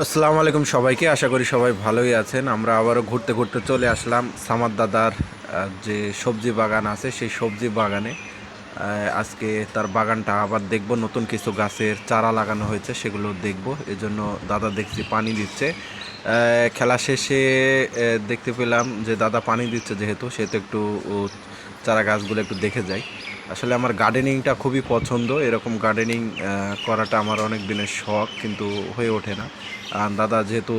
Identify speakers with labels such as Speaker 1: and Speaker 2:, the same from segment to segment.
Speaker 1: আসসালামু আলাইকুম সবাইকে, আশা করি সবাই ভালোই আছেন। আমরা আবারও ঘুরতে ঘুরতে চলে আসলাম সামাদ দাদার যে সবজি বাগান আছে, সেই সবজি বাগানে। আজকে তার বাগানটা আবার দেখব, নতুন কিছু গাছের চারা লাগানো হয়েছে, সেগুলো দেখব। এজন্য দাদা দেখছি পানি দিচ্ছে। খেলা শেষে দেখতে পেলাম যে দাদা পানি দিচ্ছে যেহেতু সেহেতু একটু চারা গাছগুলো একটু দেখে যাই। আসলে আমার গার্ডেনিংটা খুবই পছন্দ। এরকম গার্ডেনিং করাটা আমার অনেক দিনের শখ, কিন্তু হয়ে ওঠে না। দাদা যেহেতু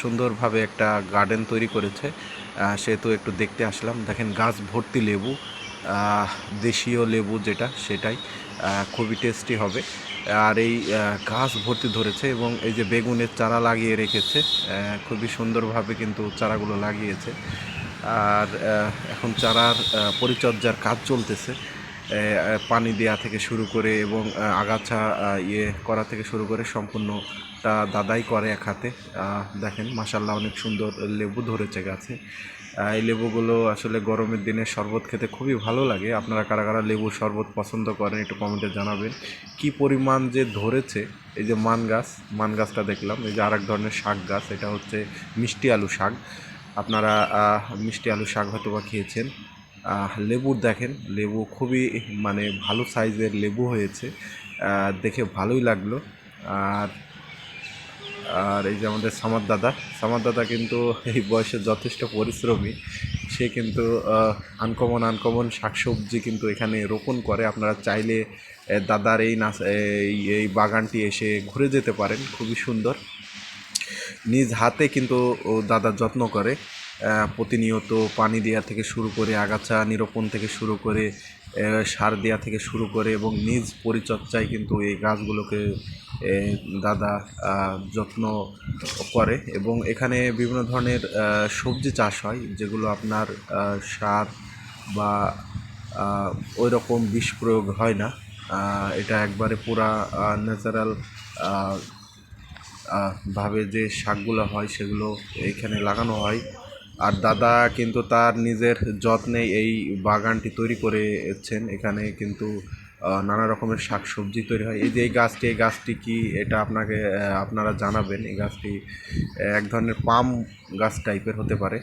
Speaker 1: সুন্দরভাবে একটা গার্ডেন তৈরি করেছে সেহেতু একটু দেখতে আসলাম। দেখেন গাছ ভর্তি লেবু দেশীয় লেবু যেটা, সেটাই খুবই টেস্টি হবে। আর এই গাছ ভর্তি ধরেছে এবং এই যে বেগুনের চারা লাগিয়ে রেখেছে খুবই সুন্দরভাবে কিন্তু চারাগুলো লাগিয়েছে। আর এখন চারার পরিচর্যার কাজ চলতেছে। পানি দেওয়া থেকে শুরু করে এবং আগাছা ইয়ে করা থেকে শুরু করে সম্পূর্ণটা দাদাই করে এক হাতে। দেখেন মাসাল্লাহ অনেক সুন্দর লেবু ধরেছে গাছে। এই লেবুগুলো আসলে গরমের দিনে শরবত খেতে খুবই ভালো লাগে। আপনারা কারা কারা লেবুর শরবত পছন্দ করেন, একটু কমেন্টে জানাবেন। কি পরিমাণ যে ধরেছে, এই যে মান গাছ, মান গাছটা দেখলাম, এই যে আরেক ধরনের শাক গাছ, এটা হচ্ছে মিষ্টি আলু শাক। আপনারা মিষ্টি আলু শাক হয়তো বা খেয়েছেন লেবুর দেখেন, লেবু খুবই মানে ভালো সাইজের লেবু হয়েছে। দেখে ভালোই লাগল। আর আর এই যে আমাদের সামার দাদা সামার দাদা কিন্তু এই বয়সে যথেষ্ট পরিশ্রমী। সে কিন্তু আনকমন আনকমন শাকসবজি কিন্তু এখানে রোপণ করে। আপনারা চাইলে দাদার এই নাচ এই এই বাগানটি এসে ঘুরে যেতে পারেন। খুবই সুন্দর। নিজ হাতে কিন্তু দাদা যত্ন করে প্রতিনিয়ত পানি দেওয়া থেকে শুরু করে, আগাছা নিরোপণ থেকে শুরু করে সার দেওয়া থেকে শুরু করে এবং নিজ পরিচর্যায় কিন্তু এই গাছগুলোকে দাদা যত্ন করে এবং এখানে বিভিন্ন ধরনের সবজি চাষ হয় যেগুলো আপনার সার বা ওই রকম বিষ প্রয়োগ হয় না। এটা একবারে পুরা ন্যাচারাল ভাবে যে শাকগুলো হয় সেগুলো এইখানে লাগানো হয়। আর দাদা কিন্তু তার নিজের যত্নে এই বাগানটি তৈরি করেছেন। এখানে কিন্তু নানা রকমের শাক সবজি তৈরি হয়। এই যে এই গাছটি এই গাছটি কি এটা আপনাকে আপনারা জানাবেন। এই গাছটি এক ধরনের পাম গাছ টাইপের হতে পারে।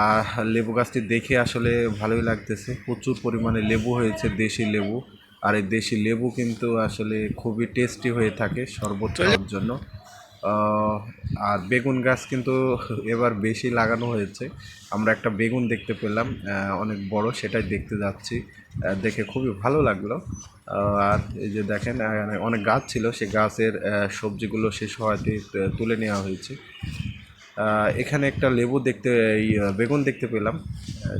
Speaker 1: আর লেবু গাছটি দেখে আসলে ভালোই লাগতেছে। প্রচুর পরিমাণে লেবু হয়েছে দেশি লেবু। আর এই দেশি লেবু কিন্তু আসলে খুবই টেস্টি হয়ে থাকে শরবত খাওয়ার জন্য। আর বেগুন গাছ কিন্তু এবার বেশি লাগানো হয়েছে। আমরা একটা বেগুন দেখতে পেলাম অনেক বড়, সেটাই দেখতে যাচ্ছি। দেখে খুবই ভালো লাগল। আর এই যে দেখেন অনেক গাছ ছিল, সে গাছের সবজিগুলো শেষ হওয়াতে তুলে নেওয়া হয়েছে। এখানে একটা লেবু দেখতে, এই বেগুন দেখতে পেলাম।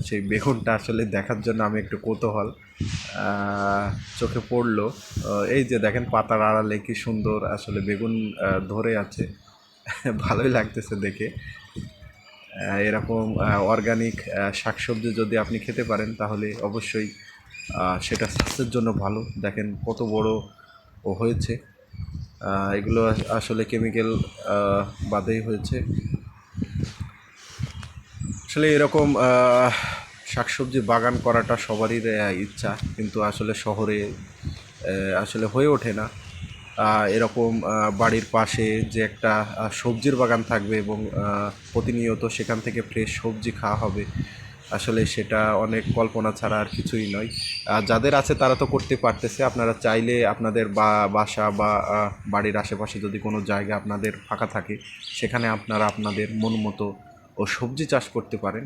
Speaker 1: সেই বেগুনটা আসলে দেখার জন্য আমি একটু কৌতূহল চোখে পড়ল। এই যে দেখেন পাতার আড়ালে কি সুন্দর আসলে বেগুন ধরে আছে। ভালোই লাগতেছে দেখে। এরকম অর্গানিক শাকসবজি যদি আপনি খেতে পারেন, তাহলে অবশ্যই সেটা স্বাস্থ্যের জন্য ভালো। দেখেন কত বড় ও হয়েছে। এগুলো আসলে কেমিক্যাল বাদেই হয়েছে। আসলে এরকম শাকসবজি বাগান করাটা সবারই ইচ্ছা। কিন্তু আসলে শহরে আসলে হয়ে ওঠে না। এরকম বাড়ির পাশে যে একটা সবজির বাগান থাকবে এবং প্রতিনিয়ত সেখান থেকে ফ্রেশ সবজি খাওয়া হবে, আসলে সেটা অনেক কল্পনা ছাড়া আর কিছুই নয়। যাদের আছে তারা তো করতে পারতেছে। আপনারা চাইলে আপনাদের বা, বাসা বা বাড়ির আশেপাশে যদি কোনো জায়গা আপনাদের ফাঁকা থাকে, সেখানে আপনারা আপনাদের মন মতো ও সবজি চাষ করতে পারেন।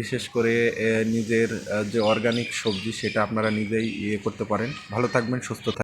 Speaker 1: বিশেষ করে নিজের যে অর্গানিক সবজি সেটা আপনারা নিজেই ইয়ে করতে পারেন। ভালো থাকবেন, সুস্থ থাকবেন।